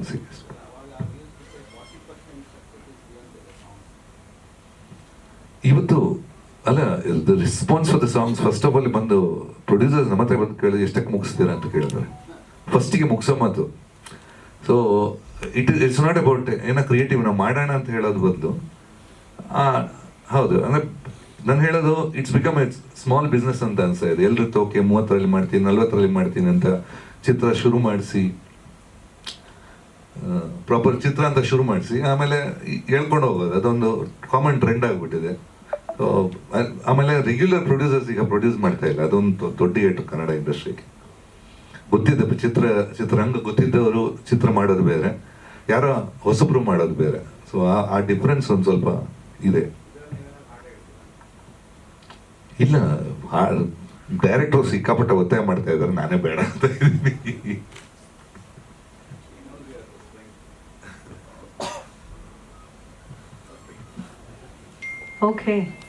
ಮನಸ್ಸಿಗೆ ಇವತ್ತು ಅಲ್ಲ the response for the songs first of all ಬಂದು ಪ್ರೊಡ್ಯೂಸರ್ಸ್ ನಮ್ಮ ಹತ್ರ ಬಂದು ಕೇಳಿದ್ರೆ ಎಷ್ಟಕ್ಕೆ ಮುಗಿಸ್ತೀರಾ ಅಂತ ಕೇಳಿದ್ರೆ ಫಸ್ಟಿಗೆ ಮುಗಿಸೋ ಮಾತು. So it it's not about ಏನೋ ಕ್ರಿಯೇಟಿವ್ ನಾವು ಮಾಡೋಣ ಅಂತ ಹೇಳೋದು ಬದಲು ಹೌದು, ಅಂದರೆ ನಾನು ಹೇಳೋದು it's become it's small business ಅಂತ ಅನ್ಸ್ತಾ ಇದೆ. ಎಲ್ಲರೂ ತೋಕೆ ಮೂವತ್ತರಲ್ಲಿ ಮಾಡ್ತೀನಿ, ನಲ್ವತ್ತರಲ್ಲಿ ಮಾಡ್ತೀನಿ ಅಂತ ಚಿತ್ರ ಶುರು ಮಾಡಿಸಿ ಪ್ರಾಪರ್ ಚಿತ್ರ ಅಂತ ಶುರು ಮಾಡಿಸಿ ಆಮೇಲೆ ಹೇಳ್ಕೊಂಡು ಹೋಗೋದು, ಅದೊಂದು ಕಾಮನ್ ಟ್ರೆಂಡ್ ಆಗಿಬಿಟ್ಟಿದೆ. ಆಮೇಲೆ ರೆಗ್ಯುಲರ್ ಪ್ರೊಡ್ಯೂಸರ್ಸ್ ಈಗ ಪ್ರೊಡ್ಯೂಸ್ ಮಾಡ್ತಾ ಇಲ್ಲ, ಅದೊಂದು ದೊಡ್ಡ ಏಟು ಕನ್ನಡ ಇಂಡಸ್ಟ್ರಿಗೆ ಗೊತ್ತಿದ್ದ ಚಿತ್ರ, ಚಿತ್ರರಂಗ ಗೊತ್ತಿದ್ದವರು ಚಿತ್ರ ಮಾಡೋದು ಬೇರೆ, ಯಾರೋ ಹೊಸಬ್ರು ಮಾಡೋದು ಬೇರೆ. ಸೊ ಆ ಡಿಫ್ರೆನ್ಸ್ ಒಂದು ಸ್ವಲ್ಪ ಇದೆ. ಇಲ್ಲ ಡೈರೆಕ್ಟರ್ ಸಿಕ್ಕಾಪಟ್ಟೆ ಒತ್ತಾಯ ಮಾಡ್ತಾ ಇದ್ದಾರೆ, ನಾನೇ ಬೇಡ ಅಂತ ಇದ್ದೀನಿ. Okay.